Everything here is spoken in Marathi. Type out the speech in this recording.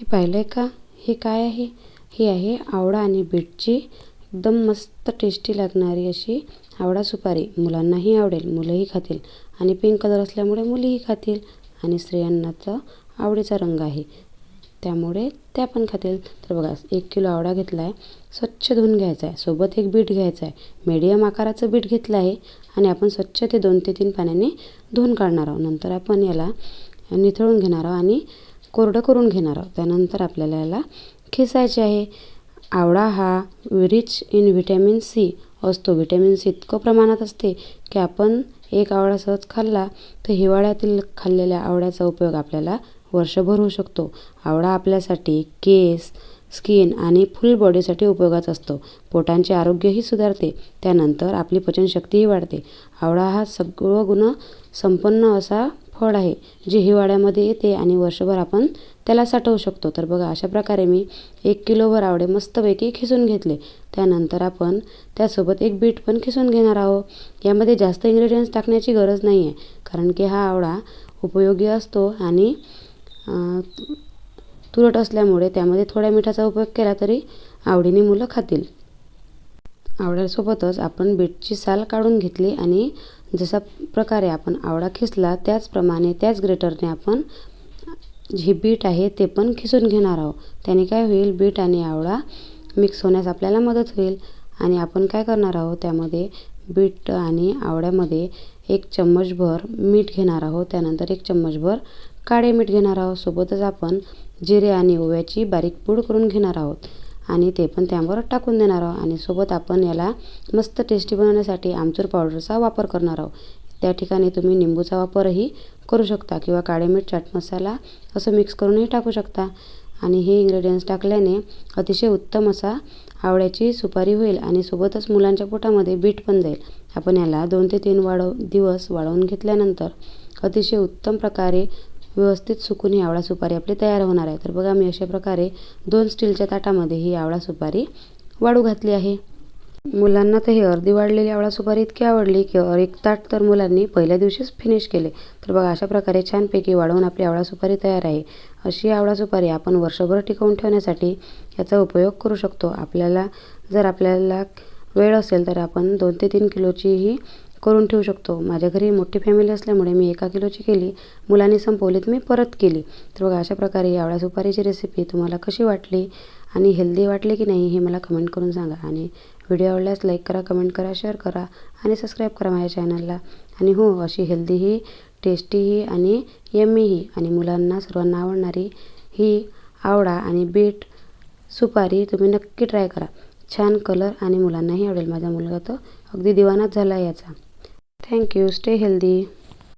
हे पाहिलं आहे का? हे काय आहे? ही आहे आवळा आणि बीटची. एकदम मस्त टेस्टी लागणारी अशी आवळा सुपारी. मुलांनाही आवडेल मुलंही खातील. आणि पिंक कलर असल्यामुळे मुलीही खातील. आणि स्त्रियांनाचा आवडीचा रंग आहे. त्यामुळे त्या पण खातील. तर बघा एक किलो आवळा घेतला आहे स्वच्छ धुवून घ्यायचा आहे सोबत एक बीट घ्यायचं आहे मीडियम आकाराचं बीट घेतलं आहे आणि आपण स्वच्छ ते दोन ते तीन पाण्याने धुवून काढणार आहोत. नंतर आपण याला निथळून घेणार आहोत. आणि कोरडं करून घेणार आहोत. त्यानंतर आपल्याला याला खिसायचे आहे. आवळा हा रिच इन व्हिटॅमिन सी असतो. व्हिटॅमिन सी इतकं प्रमाणात असते की आपण एक आवळा सहज खाल्ला तर हिवाळ्यातील खाल्लेल्या आवळ्याचा उपयोग आपल्याला वर्षभर होऊ शकतो. आवळा आपल्यासाठी केस स्किन आणि फुल बॉडीसाठी उपयोगाचा असतो. पोटांचे आरोग्यही सुधारते. त्यानंतर आपली पचनशक्तीही वाढते. आवळा हा सगळं गुण संपन्न असा फळ आहे जे हिवाळ्यामध्ये येते आणि वर्षभर आपण त्याला साठवू शकतो. तर बघा अशा प्रकारे मी एक किलोभर आवडे मस्तपैकी खिसून घेतले. त्यानंतर आपण त्यासोबत एक बीट पण खिसून घेणार आहोत. यामध्ये जास्त इन्ग्रेडियंट्स टाकण्याची गरज नाही आहे कारण की हा आवळा उपयोगी असतो आणि तुरट असल्यामुळे त्यामध्ये थोड्या मिठाचा उपयोग केला तरी आवडीने मुलं खातील. आवळ्यासोबतच आपण बीटची साल काढून घेतली आणि जसा प्रकारे आपण आवळा खिसला त्याचप्रमाणे त्याच ग्रेटरने आपण जे बीट आहे ते पण खिसून घेणार आहोत. त्याने काय होईल? बीट आणि आवळा मिक्स होण्यास आपल्याला मदत होईल. आणि आपण काय करणार आहोत? त्यामध्ये बीट आणि आवळ्यामध्ये एक चम्मचभर मीठ घेणार आहोत. त्यानंतर एक चम्मचभर काळे मीठ घेणार आहोत. सोबतच आपण जिरे आणि ओव्याची बारीक पूड करून घेणार आहोत. आणि ते पण त्यावर टाकून देणार आहोत. आणि सोबत आपण याला मस्त टेस्टी बनवण्यासाठी आमचूर पावडरचा वापर करणार आहोत. त्या ठिकाणी तुम्ही निंबूचा वापरही करू शकता किंवा काळे मीठ चाट मसाला असं मिक्स करूनही टाकू शकता. आणि हे इंग्रेडियंट्स टाकल्याने अतिशय उत्तम असा आवळ्याची सुपारी होईल आणि सोबतच मुलांच्या पोटामध्ये बीट पण जाईल. आपण याला दोन ते तीन वाढव दिवस वाळवून घेतल्यानंतर अतिशय उत्तम प्रकारे व्यवस्थित सुकून ही आवळा सुपारी आपली तयार होणार आहे. तर बघा मी अशा प्रकारे दोन स्टीलच्या ताटामध्ये ही आवळा सुपारी वाढू घातली आहे. मुलांना तर ही अर्धी वाढलेली आवळा सुपारी इतकी आवडली की एक ताट तर मुलांनी पहिल्या दिवशीच फिनिश केले. तर बघा अशा प्रकारे छानपैकी वाढवून आपली आवळा सुपारी तयार आहे. अशी आवळा सुपारी आपण वर्षभर टिकवून ठेवण्यासाठी याचा उपयोग करू शकतो. आपल्याला जर आपल्याला वेळ असेल तर आपण दोन ते तीन किलोचीही करून ठेवू शकतो. माझ्या घरी मोठी फॅमिली असल्यामुळे मी एका किलोची केली. मुलांनी संपवली तर मी परत केली. तर बघा अशा प्रकारे आवळा सुपारीची रेसिपी तुम्हाला कशी वाटली आणि हेल्दी वाटली की नाही हे मला कमेंट करून सांगा. आणि व्हिडिओ आवडल्यास लाईक करा कमेंट करा शेअर करा आणि सबस्क्राईब करा माझ्या चॅनलला आणि हो अशी हेल्दीही टेस्टीही आणि यम्मीही आणि मुलांना सर्वांना आवडणारी ही आवडा आणि बीट सुपारी तुम्ही नक्की ट्राय करा. छान कलर आणि मुलांनाही आवडेल. माझा मुलगा तर अगदी दिवानाच झाला आहे याचा थँक्यू स्टे हेल्दी